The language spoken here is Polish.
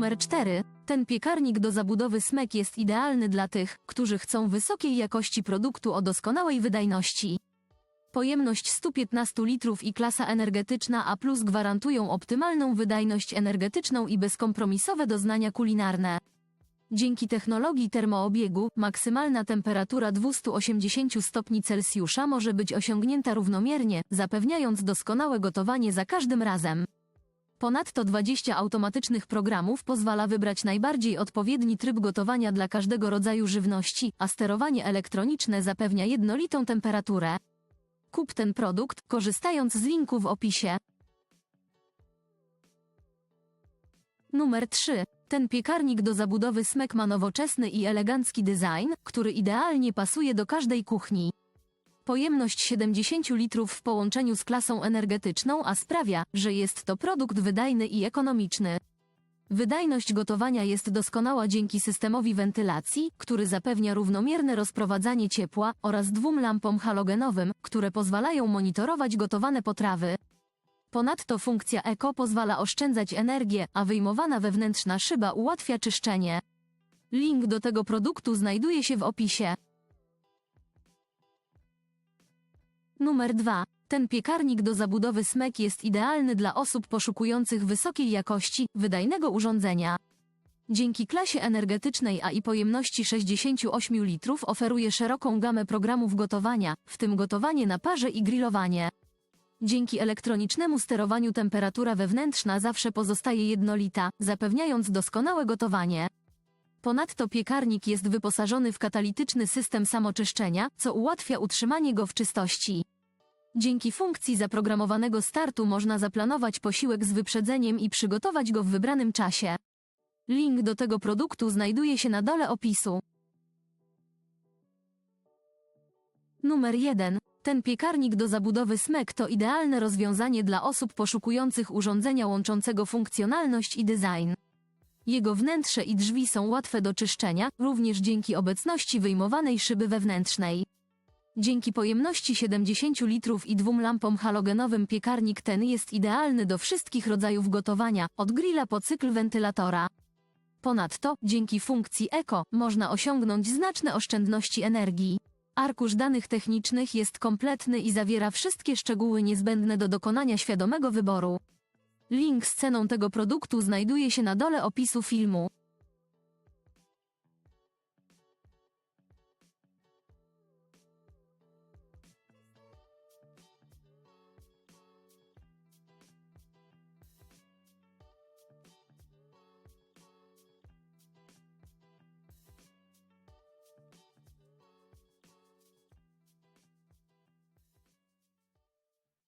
Numer 4. Ten piekarnik do zabudowy smek jest idealny dla tych, którzy chcą wysokiej jakości produktu o doskonałej wydajności. Pojemność 115 litrów i klasa energetyczna A+, gwarantują optymalną wydajność energetyczną i bezkompromisowe doznania kulinarne. Dzięki technologii termoobiegu, maksymalna temperatura 280 stopni Celsjusza może być osiągnięta równomiernie, zapewniając doskonałe gotowanie za każdym razem. Ponadto 20 automatycznych programów pozwala wybrać najbardziej odpowiedni tryb gotowania dla każdego rodzaju żywności, a sterowanie elektroniczne zapewnia jednolitą temperaturę. Kup ten produkt, korzystając z linku w opisie. Numer 3. Ten piekarnik do zabudowy smek ma nowoczesny i elegancki design, który idealnie pasuje do każdej kuchni. Pojemność 70 litrów w połączeniu z klasą energetyczną, a sprawia, że jest to produkt wydajny i ekonomiczny. Wydajność gotowania jest doskonała dzięki systemowi wentylacji, który zapewnia równomierne rozprowadzanie ciepła oraz dwóm lampom halogenowym, które pozwalają monitorować gotowane potrawy. Ponadto funkcja Eco pozwala oszczędzać energię, a wyjmowana wewnętrzna szyba ułatwia czyszczenie. Link do tego produktu znajduje się w opisie. Numer 2. Ten piekarnik do zabudowy smek jest idealny dla osób poszukujących wysokiej jakości, wydajnego urządzenia. Dzięki klasie energetycznej A i pojemności 68 litrów oferuje szeroką gamę programów gotowania, w tym gotowanie na parze i grillowanie. Dzięki elektronicznemu sterowaniu temperatura wewnętrzna zawsze pozostaje jednolita, zapewniając doskonałe gotowanie. Ponadto piekarnik jest wyposażony w katalityczny system samoczyszczenia, co ułatwia utrzymanie go w czystości. Dzięki funkcji zaprogramowanego startu można zaplanować posiłek z wyprzedzeniem i przygotować go w wybranym czasie. Link do tego produktu znajduje się na dole opisu. Numer 1. Ten piekarnik do zabudowy smek to idealne rozwiązanie dla osób poszukujących urządzenia łączącego funkcjonalność i design. Jego wnętrze i drzwi są łatwe do czyszczenia, również dzięki obecności wyjmowanej szyby wewnętrznej. Dzięki pojemności 70 litrów i dwóm lampom halogenowym piekarnik ten jest idealny do wszystkich rodzajów gotowania, od grilla po cykl wentylatora. Ponadto, dzięki funkcji Eco, można osiągnąć znaczne oszczędności energii. Arkusz danych technicznych jest kompletny i zawiera wszystkie szczegóły niezbędne do dokonania świadomego wyboru. Link z ceną tego produktu znajduje się na dole opisu filmu.